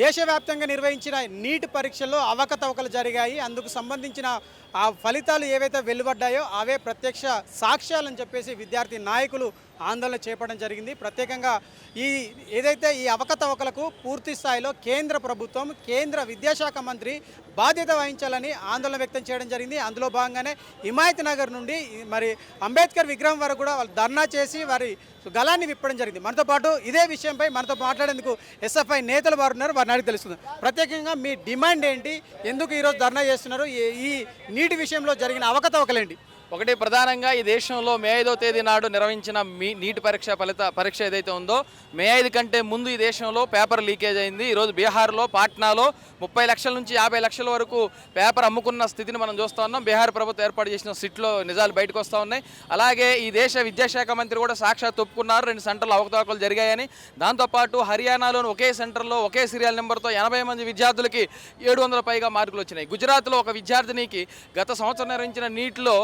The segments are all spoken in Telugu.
దేశవ్యాప్తంగా నిర్వహించిన నీట్ పరీక్షల్లో అవకతవకలు జరిగాయి. అందుకు సంబంధించిన ఆ ఫలితాలు ఏవైతే వెలువడ్డాయో అవే ప్రత్యక్ష సాక్ష్యాలని చెప్పేసి విద్యార్థి నాయకులు ఆందోళన చేపట్టడం జరిగింది. ప్రత్యేకంగా ఈ ఏదైతే ఈ అవకతవకలకు పూర్తి స్థాయిలో కేంద్ర ప్రభుత్వం కేంద్ర విద్యాశాఖ మంత్రి బాధ్యత వహించాలని ఆందోళన వ్యక్తం చేయడం జరిగింది. అందులో భాగంగానే హిమాయత్ నగర్ నుండి మరి అంబేద్కర్ విగ్రహం వరకు కూడా వాళ్ళు ధర్నా చేసి వారి గలాన్ని విప్పడం జరిగింది. మనతో పాటు ఇదే విషయంపై మనతో మాట్లాడేందుకు ఎస్ఎఫ్ఐ నేతలు వారు ఉన్నారు. వారిని అడిగి తెలుస్తుంది ప్రత్యేకంగా మీ డిమాండ్ ఏంటి? ఎందుకు ఈరోజు ధర్నా చేస్తున్నారు? ఈ- ఈ నీటి విషయంలో జరిగిన అవకతవకలేండి. ఒకటి ప్రధానంగా ఈ దేశంలో మే ఐదో తేదీ నాడు నిర్వహించిన మీ నీటి పరీక్ష ఫలిత పరీక్ష ఏదైతే ఉందో మే ఐదు కంటే ముందు ఈ దేశంలో పేపర్ లీకేజ్ అయింది. ఈరోజు బీహార్లో పాట్నాలో ముప్పై లక్షల నుంచి యాభై లక్షల వరకు పేపర్ అమ్ముకున్న స్థితిని మనం చూస్తూ ఉన్నాం. బీహార్ ప్రభుత్వం ఏర్పాటు చేసిన సిట్లో నిజాలు బయటకు వస్తూ ఉన్నాయి. అలాగే ఈ దేశ విద్యాశాఖ మంత్రి కూడా సాక్షాత్ ఒప్పుకున్నారు. రెండు సెంటర్లు అవకతవకలు జరిగాయని. దాంతోపాటు హర్యానాలోని ఒకే సెంటర్లో ఒకే సీరియల్ నెంబర్తో ఎనభై మంది విద్యార్థులకి ఏడు వందల పైగా మార్కులు వచ్చినాయి. గుజరాత్లో ఒక విద్యార్థినికి గత సంవత్సరం నిర్వహించిన నీటిలో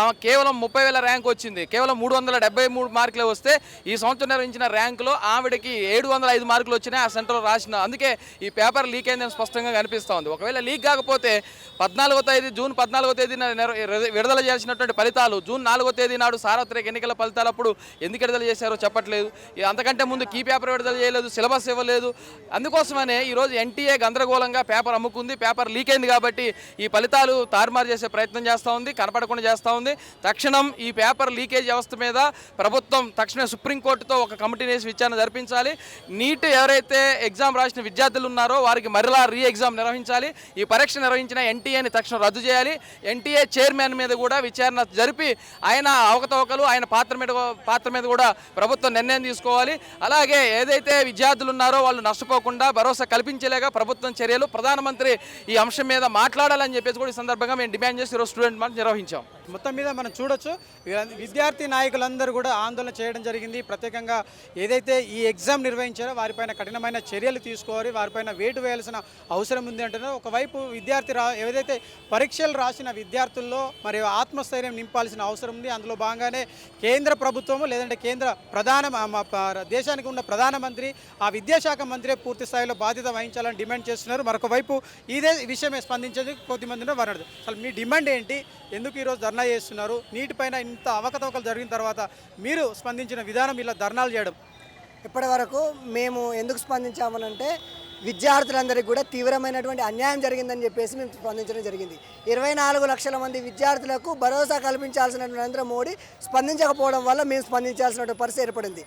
ఆమె కేవలం ముప్పై వేల ర్యాంక్ వచ్చింది. కేవలం మూడు వందల డెబ్బై మూడు మార్కులు వస్తే ఈ సంవత్సరం నిర్వహించిన ర్యాంకులో ఆవిడకి ఏడు వందల ఐదు మార్కులు వచ్చినాయి ఆ సెంటర్లో రాసిన అందుకే ఈ పేపర్ లీక్ అయిందని స్పష్టంగా కనిపిస్తూ ఉంది. ఒకవేళ లీక్ కాకపోతే పద్నాలుగో తేదీ జూన్ పద్నాలుగో తేదీన విడుదల చేసినటువంటి ఫలితాలు జూన్ నాలుగో తేదీ నాడు సార్వత్రిక ఎన్నికల ఫలితాలు అప్పుడు ఎందుకు విడుదల చేశారో చెప్పట్లేదు. అంతకంటే ముందు కీ పేపర్ విడుదల చేయలేదు సిలబస్ ఇవ్వలేదు. అందుకోసమనే ఈరోజు ఎన్టీఏ గందరగోళంగా పేపర్ అమ్ముకుంది పేపర్ లీక్ అయింది కాబట్టి ఈ ఫలితాలు తారుమారు చేసే ప్రయత్నం చేస్తూ ఉంది కనపడకుండా చేస్తూ ఉంది. తక్షణం ఈ పేపర్ లీకేజ్ వ్యవస్థ మీద ప్రభుత్వం తక్షణ సుప్రీంకోర్టుతో ఒక కమిటీ వేసి విచారణ జరిపించాలి. నీట్ ఎవరైతే ఎగ్జామ్ రాసిన విద్యార్థులు ఉన్నారో వారికి మరలా రీ ఎగ్జామ్ నిర్వహించాలి. ఈ పరీక్ష నిర్వహించిన ఎన్టీఏని తక్షణం రద్దు చేయాలి. ఎన్టీఏ చైర్మన్ మీద కూడా విచారణ జరిపి ఆయన అవకతవకలు ఆయన పాత్ర మీద పాత్ర మీద కూడా ప్రభుత్వం నిర్ణయం తీసుకోవాలి. అలాగే ఏదైతే విద్యార్థులు ఉన్నారో వాళ్ళు నష్టపోకుండా భరోసా కల్పించేలాగా ప్రభుత్వం చర్యలు ప్రధానమంత్రి ఈ అంశం మీద మాట్లాడాలని చెప్పేసి కూడా ఈ సందర్భంగా మేము డిమాండ్ చేసి ఈరోజు స్టూడెంట్ మార్చ్ నిర్వహించాం. మొత్తం మీద మనం చూడొచ్చు. విద్యార్థి నాయకులందరూ కూడా ఆందోళన చేయడం జరిగింది. ప్రత్యేకంగా ఏదైతే ఈ ఎగ్జామ్ నిర్వహించారో వారిపైన కఠినమైన చర్యలు తీసుకోవాలి. వారిపైన వేటు వేయాల్సిన అవసరం ఉంది అంటున్నారు. ఒకవైపు విద్యార్థి రా ఏదైతే పరీక్షలు రాసిన విద్యార్థుల్లో మరి ఆత్మస్థైర్యం నింపాల్సిన అవసరం ఉంది. అందులో భాగంగానే కేంద్ర ప్రభుత్వము లేదంటే కేంద్ర ప్రధాన మా- దేశానికి ఉన్న ప్రధానమంత్రి ఆ విద్యాశాఖ మంత్రి పూర్తి స్థాయిలో బాధ్యత వహించాలని డిమాండ్ చేస్తున్నారు. మరొక వైపు ఇదే విషయమే స్పందించేది కొద్దిమంది ఉన్నారు. అసలు మీ డిమాండ్ ఏంటి? ఎందుకు ఈరోజు ధర్నా చేస్తున్నారు. నీటిపైన ఇంత అవకతవకలు జరిగిన తర్వాత మీరు స్పందించిన విధానం ఇలా ధర్నాలు చేయడం. ఇప్పటి వరకు మేము ఎందుకు స్పందించామనంటే విద్యార్థులందరికీ కూడా తీవ్రమైనటువంటి అన్యాయం జరిగిందని చెప్పేసి మేము స్పందించడం జరిగింది. ఇరవై నాలుగు లక్షల మంది విద్యార్థులకు భరోసా కల్పించాల్సిన నరేంద్ర మోడీ స్పందించకపోవడం వల్ల మేము స్పందించాల్సిన పరిస్థితి ఏర్పడింది.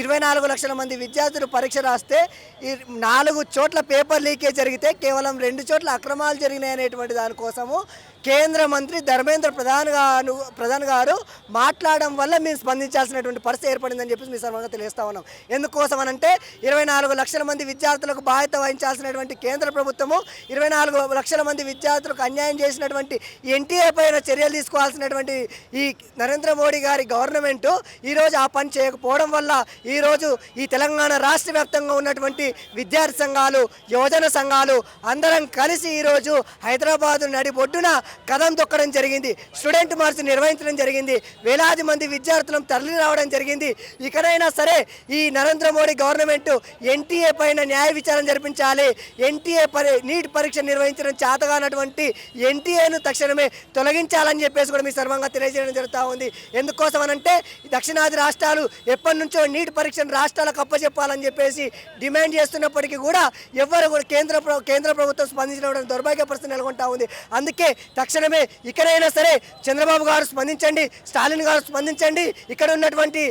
ఇరవై నాలుగు లక్షల మంది విద్యార్థులు పరీక్ష రాస్తే ఈ నాలుగు చోట్ల పేపర్ లీకేజ్ జరిగితే కేవలం రెండు చోట్ల అక్రమాలు జరిగినాయి అనేటువంటి దానికోసము కేంద్ర మంత్రి ధర్మేంద్ర ప్రధాన్ గారు ప్రధాన్ గారు మాట్లాడడం వల్ల మేము స్పందించాల్సినటువంటి పరిస్థితి ఏర్పడిందని చెప్పి మీ సర్వంగా తెలియస్తా ఉన్నాం. ఎందుకోసం అనంటే ఇరవై నాలుగు లక్షల మంది విద్యార్థులకు బాధ్యత వహించాల్సినటువంటి కేంద్ర ప్రభుత్వము ఇరవై నాలుగు లక్షల మంది విద్యార్థులకు అన్యాయం చేసినటువంటి ఎన్టీఏ పైన చర్యలు తీసుకోవాల్సినటువంటి ఈ నరేంద్ర మోడీ గారి గవర్నమెంటు ఈరోజు ఆ పని చేయకపోవడం వల్ల ఈరోజు ఈ తెలంగాణ రాష్ట్ర వ్యాప్తంగా ఉన్నటువంటి విద్యార్థి సంఘాలు యువజన సంఘాలు అందరం కలిసి ఈరోజు హైదరాబాదు నడిబొడ్డున కథం తొక్కడం జరిగింది. స్టూడెంట్ మార్చ్ నిర్వహించడం జరిగింది. వేలాది మంది విద్యార్థులను తరలి రావడం జరిగింది. ఇకనైనా సరే ఈ నరేంద్ర మోడీ గవర్నమెంట్ ఎన్టీఏ పైన న్యాయ విచారణ జరిపించాలి. ఎన్టీఏ పరి నీట్ పరీక్ష నిర్వహించడం చేతగానటువంటి ఎన్టీఏను తక్షణమే తొలగించాలని చెప్పేసి కూడా మీ సర్వంగా తెలియజేయడం జరుగుతూ ఉంది. ఎందుకోసం అనంటే దక్షిణాది రాష్ట్రాలు ఎప్పటి నుంచో నీట్ పరీక్షను రాష్ట్రాలకు అప్పచెప్పాలని చెప్పేసి డిమాండ్ చేస్తున్నప్పటికీ కూడా ఎవరు కూడా కేంద్ర కేంద్ర ప్రభుత్వం స్పందించడం దౌర్భాగ్య పరిస్థితి నెలకొంటా ఉంది. అందుకే తక్షణమే ఇక్కడైనా సరే చంద్రబాబు గారు స్పందించండి స్టాలిన్ గారు స్పందించండి ఇక్కడ ఉన్నటువంటి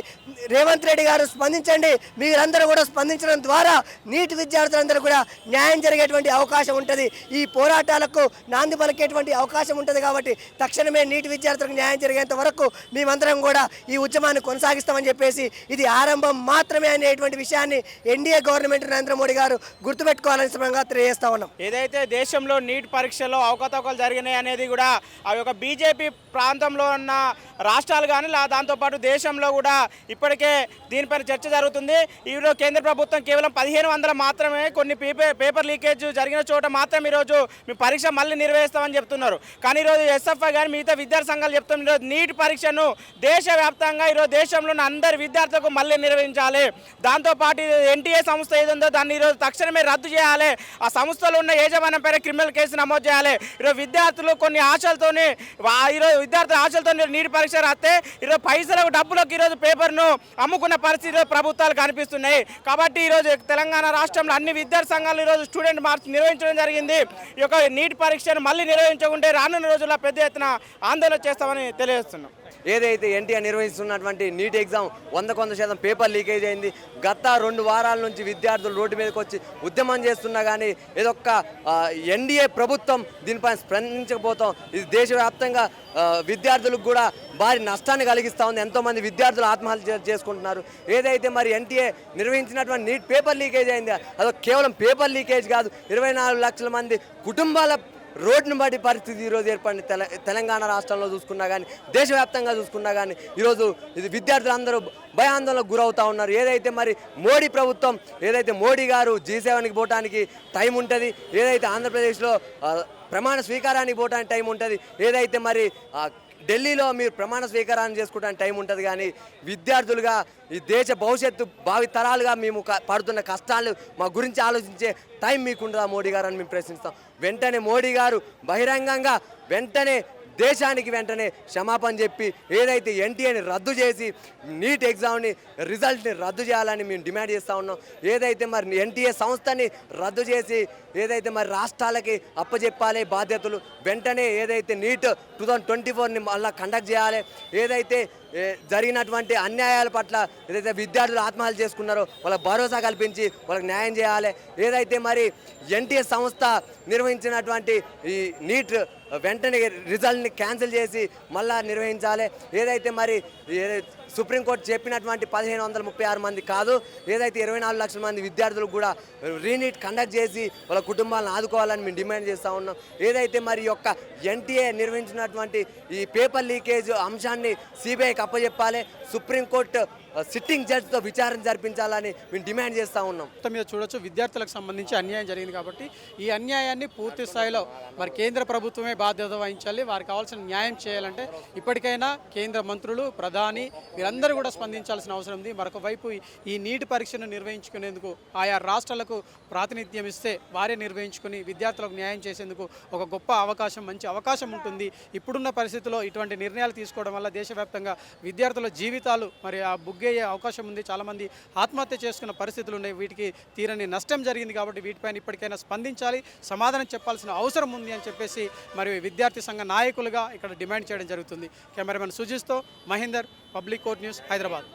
రేవంత్ రెడ్డి గారు స్పందించండి మీరందరూ కూడా స్పందించడం ద్వారా నీటి విద్యార్థులందరూ కూడా న్యాయం జరిగేటువంటి అవకాశం ఉంటుంది. ఈ పోరాటాలకు నాంది పలికేటువంటి అవకాశం ఉంటుంది కాబట్టి తక్షణమే నీటి విద్యార్థులకు న్యాయం జరిగేంత వరకు మేమందరం కూడా ఈ ఉద్యమాన్ని కొనసాగిస్తామని చెప్పేసి ఇది ఆరంభం మాత్రమే అనేటువంటి విషయాన్ని ఎన్డీఏ గవర్నమెంట్ నరేంద్ర మోడీ గారు గుర్తుపెట్టుకోవాలని సందర్భంగా తెలియజేస్తా ఉన్నాం. ఏదైతే దేశంలో నీట్ పరీక్షలో అవకతవకలు జరిగినాయి అనేది అనేది కూడా ఆ యొక్క బీజేపీ ప్రాంతంలో ఉన్న రాష్ట్రాలు కానీ దాంతోపాటు దేశంలో కూడా ఇప్పటికే దీనిపైన చర్చ జరుగుతుంది. ఈరోజు కేంద్ర ప్రభుత్వం కేవలం పదిహేను వందల మాత్రమే కొన్ని పేపర్ పేపర్ లీకేజ్ జరిగిన చోట మాత్రం ఈరోజు మీ పరీక్ష మళ్ళీ నిర్వహిస్తామని చెప్తున్నారు. కానీ ఈరోజు ఎస్ఎఫ్ఐ కానీ మిగతా విద్యార్థి సంఘాలు చెప్తున్నారు. ఈరోజు నీట్ పరీక్షను దేశవ్యాప్తంగా ఈరోజు దేశంలో ఉన్న అందరి విద్యార్థులకు మళ్ళీ నిర్వహించాలి. దాంతోపాటు ఎన్టీఏ సంస్థ ఏదో దాన్ని ఈరోజు తక్షణమే రద్దు చేయాలి. ఆ సంస్థలో ఉన్న యజమానం పైన క్రిమినల్ కేసు నమోదు చేయాలి. ఈరోజు విద్యార్థులు కొన్ని ఆశలతోని వా- ఈరోజు విద్యార్థుల ఆశలతో నీటి పరీక్ష రాస్తే ఈరోజు పైసలకు డబ్బులకు ఈరోజు పేపర్ను అమ్ముకున్న పరిస్థితి ప్రభుత్వాలు కనిపిస్తున్నాయి. కాబట్టి ఈరోజు తెలంగాణ రాష్ట్రంలో అన్ని విద్యార్థి సంఘాలు ఈరోజు స్టూడెంట్ మార్చ్ నిర్వహించడం జరిగింది. ఈ యొక్క నీటి పరీక్షను మళ్ళీ నిర్వహించకుంటే రానున్న రోజుల్లో పెద్ద ఎత్తున ఆందోళన చేస్తామని తెలియజేస్తున్నాం. ఏదైతే ఎన్టీఆర్ నిర్వహిస్తున్నటువంటి నీట్ ఎగ్జామ్ వంద కొంత శాతం పేపర్ లీకేజ్ అయింది గత రెండు వారాల నుంచి విద్యార్థులు రోడ్డు మీదకి వచ్చి ఉద్యమం చేస్తున్నా కానీ ఏదొక్క ఎన్డీఏ ప్రభుత్వం దీనిపైన స్పందించకపోతాం ఇది దేశవ్యాప్తంగా విద్యార్థులకు కూడా భారీ నష్టాన్ని కలిగిస్తూ ఉంది. ఎంతోమంది విద్యార్థులు ఆత్మహత్య చేసుకుంటున్నారు. ఏదైతే మరి ఎన్టీఏ నిర్వహించినటువంటి నీట్ పేపర్ లీకేజ్ అయింది అదో కేవలం పేపర్ లీకేజ్ కాదు ఇరవై నాలుగు లక్షల మంది కుటుంబాల రోడ్డును బట్టి పరిస్థితి ఈరోజు ఏర్పడింది. తెల తెలంగాణ రాష్ట్రంలో చూసుకున్నా కానీ దేశవ్యాప్తంగా చూసుకున్నా కానీ ఈరోజు ఇది విద్యార్థులందరూ భయాందోళనకు గురవుతూ ఉన్నారు. ఏదైతే మరి మోడీ ప్రభుత్వం ఏదైతే మోడీ గారు జీ సెవెన్కి పోవటానికి టైం ఉంటుంది ఏదైతే ఆంధ్రప్రదేశ్లో ప్రమాణ స్వీకారానికి పోవడానికి టైం ఉంటుంది ఏదైతే మరి ఢిల్లీలో మీరు ప్రమాణ స్వీకారాన్ని చేసుకోవడానికి టైం ఉంటుంది కానీ విద్యార్థులుగా ఈ దేశ భవిష్యత్తు భావి తరాలుగా మేము క- పడుతున్న కష్టాలు మా గురించి ఆలోచించే టైం మీకుండదా మోడీ గారు అని మేము ప్రశ్నిస్తాం. వెంటనే మోడీ గారు బహిరంగంగా వెంటనే దేశానికి వెంటనే క్షమాపణ చెప్పి ఏదైతే ఎన్టీఏని రద్దు చేసి నీట్ ఎగ్జామ్ని రిజల్ట్ని రద్దు చేయాలని మేము డిమాండ్ చేస్తూ ఉన్నాం. ఏదైతే మరి ఎన్టీఏ సంస్థని రద్దు చేసి ఏదైతే మరి రాష్ట్రాలకి అప్పచెప్పాలి బాధ్యతలు వెంటనే ఏదైతే నీట్ టూ థౌజండ్ ట్వంటీ ఫోర్ని మళ్ళీ కండక్ట్ చేయాలి. ఏదైతే జరిగినటువంటి అన్యాయాల పట్ల ఏదైతే విద్యార్థులు ఆత్మహత్య చేసుకున్నారో వాళ్ళకి భరోసా కల్పించి వాళ్ళకి న్యాయం చేయాలి. ఏదైతే మరి ఎన్టీఎస్ సంస్థ నిర్వహించినటువంటి ఈ నీట్ వెంటనే రిజల్ట్ని క్యాన్సిల్ చేసి మళ్ళా నిర్వహించాలి. ఏదైతే మరి సుప్రీంకోర్టు చెప్పినటువంటి పదిహేను వందల ముప్పై ఆరు మంది కాదు ఏదైతే ఇరవై నాలుగు లక్షల మంది విద్యార్థులకు కూడా రీనీట్ కండక్ట్ చేసి వాళ్ళ కుటుంబాలను ఆదుకోవాలని మేము డిమాండ్ చేస్తూ ఉన్నాం. ఏదైతే మరి యొక్క ఎన్టీఏ నిర్వహించినటువంటి ఈ పేపర్ లీకేజ్ అంశాన్ని సిబిఐకి అప్పచెప్పాలి సుప్రీంకోర్టు సిట్టింగ్ జడ్జితో విచారణ జరిపించాలని మేము డిమాండ్ చేస్తూ ఉన్నాం. మొత్తం మీద చూడొచ్చు విద్యార్థులకు సంబంధించి అన్యాయం జరిగింది కాబట్టి ఈ అన్యాయాన్ని పూర్తి స్థాయిలో మరి కేంద్ర ప్రభుత్వమే బాధ్యత వహించాలి. వారికి కావాల్సిన న్యాయం చేయాలంటే ఇప్పటికైనా కేంద్ర మంత్రులు ప్రధాని వీరందరూ కూడా స్పందించాల్సిన అవసరం ఉంది. మరొక వైపు ఈ- నీటి పరీక్షను నిర్వహించుకునేందుకు ఆయా రాష్ట్రాలకు ప్రాతినిధ్యం ఇస్తే వారే నిర్వహించుకుని విద్యార్థులకు న్యాయం చేసేందుకు ఒక గొప్ప అవకాశం మంచి అవకాశం ఉంటుంది. ఇప్పుడున్న పరిస్థితుల్లో ఇటువంటి నిర్ణయాలు తీసుకోవడం వల్ల దేశవ్యాప్తంగా విద్యార్థుల జీవితాలు మరి ఆ బుగ్గయ్యే అవకాశం ఉంది. చాలామంది ఆత్మహత్య చేసుకున్న పరిస్థితులు ఉన్నాయి. వీటికి తీరని నష్టం జరిగింది కాబట్టి వీటిపైన ఇప్పటికైనా స్పందించాలి. సమాధానం చెప్పాల్సిన అవసరం ఉంది అని చెప్పేసి మరి విద్యార్థి సంఘ నాయకులుగా ఇక్కడ డిమాండ్ చేయడం జరుగుతుంది. Cameraman సుజిత్తో Mahender public court news Hyderabad.